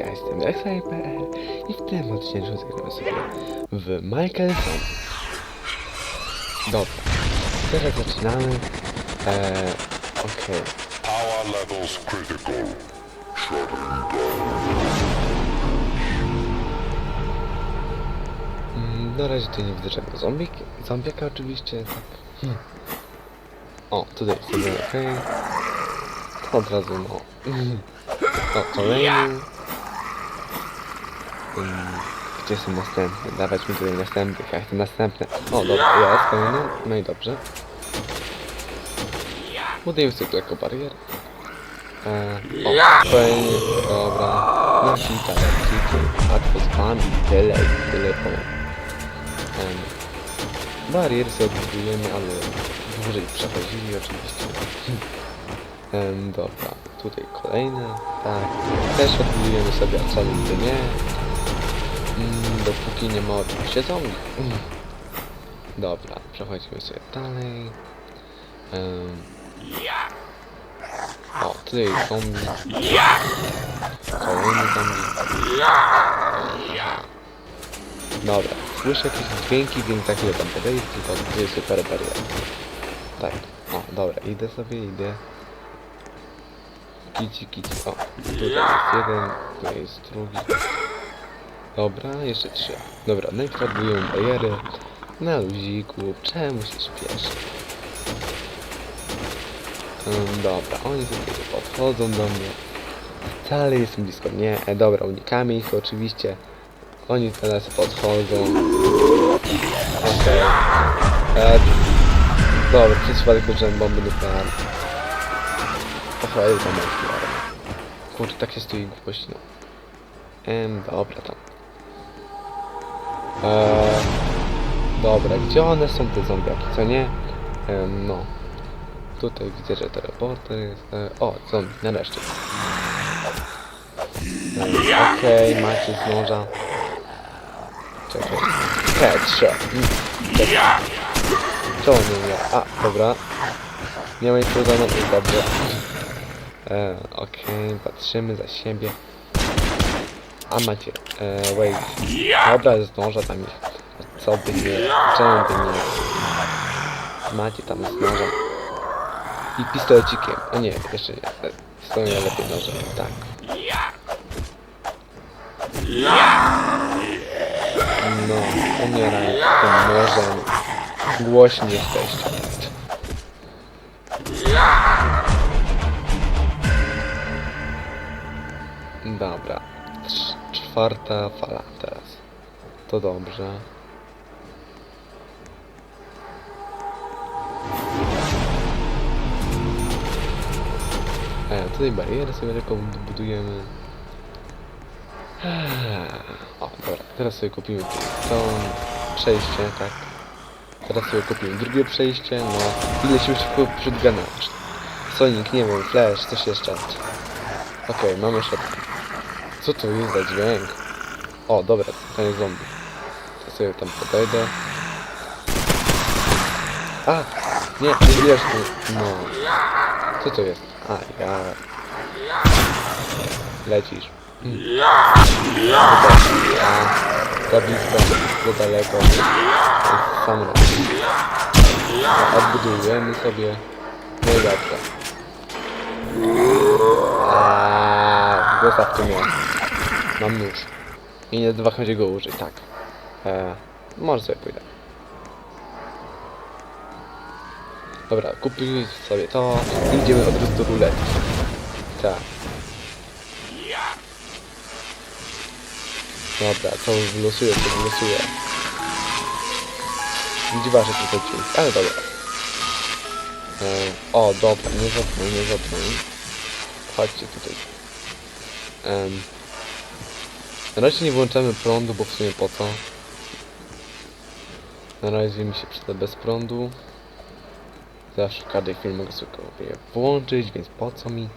ja jestem Rexaj.pl i w tym odcinku zagramy sobie w Michael Zombie. Dobra, teraz zaczynamy. Eee, okej. Power levels critical. Mm, Na razie tu nie widzę żadnego zombik, oczywiście, tak. Hmm. O, tutaj jest okej. To Od razu no. Mhm. O, kolejny. Mm, Gdzie są następne? Dawać mi tutaj następnych, ja chcę następne. O, dobra, jest kolejny. No i dobrze. Budujemy sobie tu jako barierę. Eee, o, kolejny, dobra. No kita, kita, łatwo z wami, tyle i tyle powiem. Em, bariery sobie odbudujemy, ale dłużej przechodzili oczywiście. Em, dobra, tutaj kolejne, tak. Też odbudujemy sobie, a co nie. Mm, dopóki nie ma oczywiście zombie. Mm. Dobra, przechodzimy sobie dalej. Em, o, tutaj zombie. Kolejny zombie. Dobra, słyszę jakieś dźwięki, więc za tam podejdę, tylko tu jest super bariera. Tak, o, dobra, idę sobie, idę. Kici, kici, o, tutaj jest jeden, tutaj jest drugi. Dobra, jeszcze trzy. Dobra, najpierw odbudujemy bariery. Na luziku, czemu się śpieszy? Dobra, oni tutaj podchodzą do mnie. Wcale jestem blisko mnie. E, dobra, unikamy ich oczywiście. Oni teraz podchodzą. Okej. E, dobra, przez przypadek użyłem bomby nuklearne. Aha, jest bomba nuklearna. Kurczę, tak się stoi głośno. Em, dobra tam. Eee, dobra, gdzie one są te zombiaki, co nie? Em, no. Tutaj widzę, że teleporter jest. E, o, zombie, nareszcie. E, Okej, macie z noża. Czekaj. Headshot. Mm. Co on nie? A, dobra. Nie ma nic jest dobrze. E, Okej, patrzymy za siebie. A macie, e, wait. Dobra, z noża tam ich. Co by nie, czemu by nie? Macie tam z noża. I pistolecikiem. A nie, jeszcze nie. E, Stoją lepiej nożem, tak. No, umieraj tym nożem. Głośni jesteście. Dobra. Czwarta fala teraz. To dobrze. E, tutaj barierę sobie taką budujemy. O, dobra, teraz sobie kupimy to przejście, tak. Teraz sobie kupimy drugie przejście, no. Ile się już przed gana. Sonic, nie wiem, Flash, coś jeszcze. Okej, mamy szatkę. Co to jest za dźwięk? O, dobra, to jest zombie. To sobie tam podejdę. A! Nie, nie wiesz tu. No. Co to jest? A, ja... Lecisz. Mm. A, za blisko, za daleko. Sam raz. Odbudujemy sobie. No i dobrze. Aaaa, zostaw to mnie. Mam nóż. I nie dwa chodzi go użyć, tak. E, może sobie pójdę. Dobra, kupimy sobie to i idziemy od razu do ruletki. Tak. Dobra, co wylosuję, to wylosuję. Dziwa, że to dźwięk, ale dobra. E, o, dobra, nie zapnę, nie zapnę. Chodźcie tutaj. Em, na razie nie włączamy prądu, bo w sumie po co? Na razie mi się przyda bez prądu. Zawsze każdej chwili mogę sobie je włączyć, więc po co mi?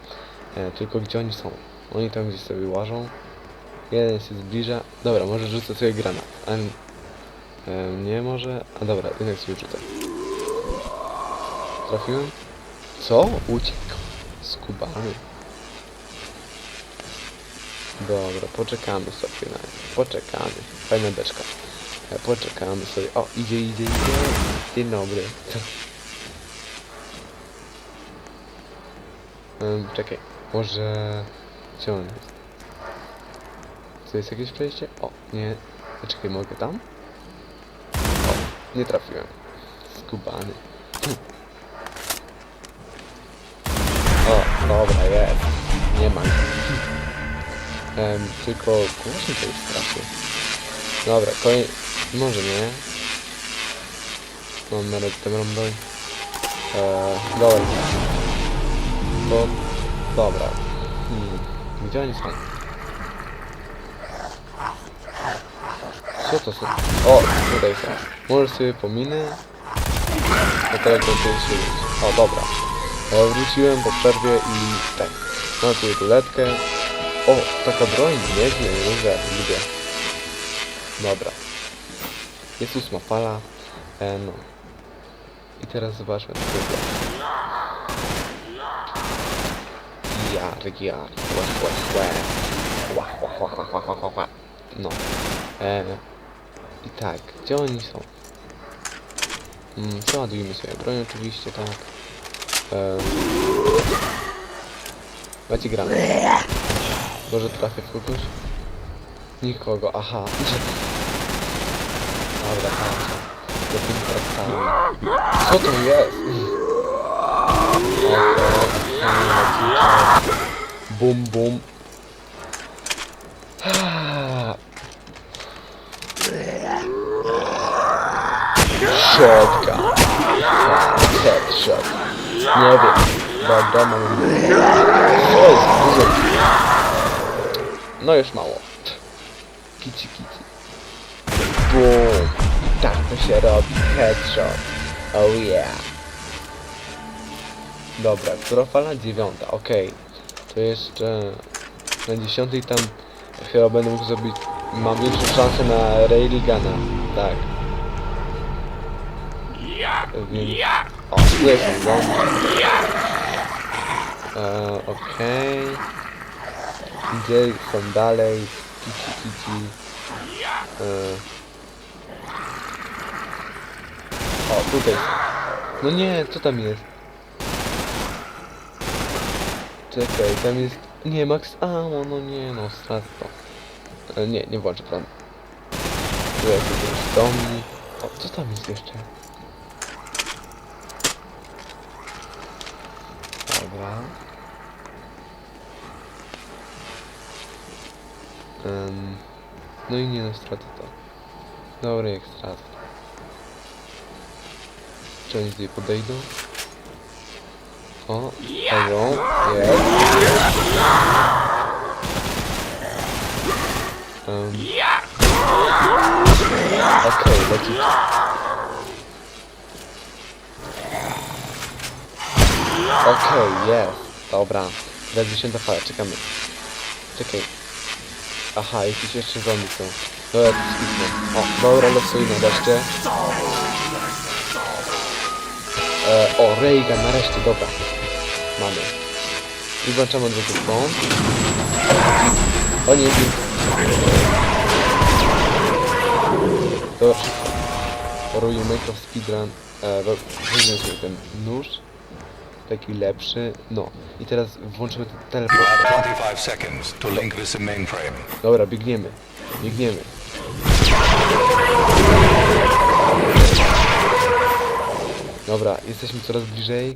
E, tylko gdzie oni są? Oni tam gdzieś sobie łażą. Jeden się zbliża. Dobra, może rzucę sobie granat. Ale, e, nie może. A dobra, jednak sobie rzucę. Trafiłem? Co? Uciekł. Skubany. Dobra, poczekamy sobie na. Poczekamy. Fajna beczka. E, Poczekamy sobie. O, idzie, idzie, idzie. Dzień dobry. Um, czekaj. Może... Gdzie on jest? Tu jest jakieś przejście? O, nie. Czekaj, mogę tam? O, nie trafiłem. Skubany. O, dobra, jest. Nie ma. Em, tylko głośno to jest strasznie. Dobra, kolej... Może nie. Mam nawet tę broń. Eee, dobra. To... Dobra. Hmm. Gdzie oni są? Co to są? O, tutaj są. Może sobie pominę. To jest się O, dobra. E, wróciłem po przerwie i tak. Mam tu ruletkę. O, taka broń, nieźle, nieźle, lubię. Dobra. Jest ósma fala. E, no. I teraz zobaczmy co jest. Jar, jar, łe, łe, łe. Ła, ła, ła, ła, ła, ła, ła. No. E, I tak, gdzie oni są? Mm, przeładujmy sobie broń oczywiście, tak. Ehm. Macie gramy. Może trafię w kogoś? Nikogo, aha. Dobra, patrzę. Do tym traktami. Co to jest? Bum, bum. Ah. Shotgun. Headshot. Nie wiem. Dobra, mam... O, jest. No już mało. Kici, kici. Boom. Tak to się robi. Headshot. Oh yeah. Dobra, która? Dziewiąta, okej. To jeszcze na dziesiątej tam chyba będę mógł zrobić... Mam większą szansę na Railigana. Tak. Więc... O, jest on, e, Okej. Gdzie są dalej? Kici, kici. E... O, tutaj. No nie, co tam jest? Czekaj, tam jest... Nie, Max Ammo, no nie, no strat to. E, nie, nie włączę prądu. Tu jest jakieś domi. O, co tam jest jeszcze? Dobra. Em, no i nie no, stracę to. Dobra, jak stracę. Czy oni tutaj podejdą? O, chodzą. Jest. Um. Okej, leci. Okej, jest. Dobra. Teraz dziesiąta fala, czekamy. Czekaj. Aha, jakieś jeszcze zombie są. Dobra, to skipnę. O, dobra, losujmy wreszcie. E, o, Reagan, nareszcie, dobra. Mamy. I włączamy prąd. O nie. Dobra, szybko. Poruję Minecraft Speedrun. E, weźmiemy sobie ten nóż. Taki lepszy. No. I teraz włączymy ten You teleport. have 25 seconds to link this in mainframe. Dobra, biegniemy. Biegniemy. Dobra, jesteśmy coraz bliżej.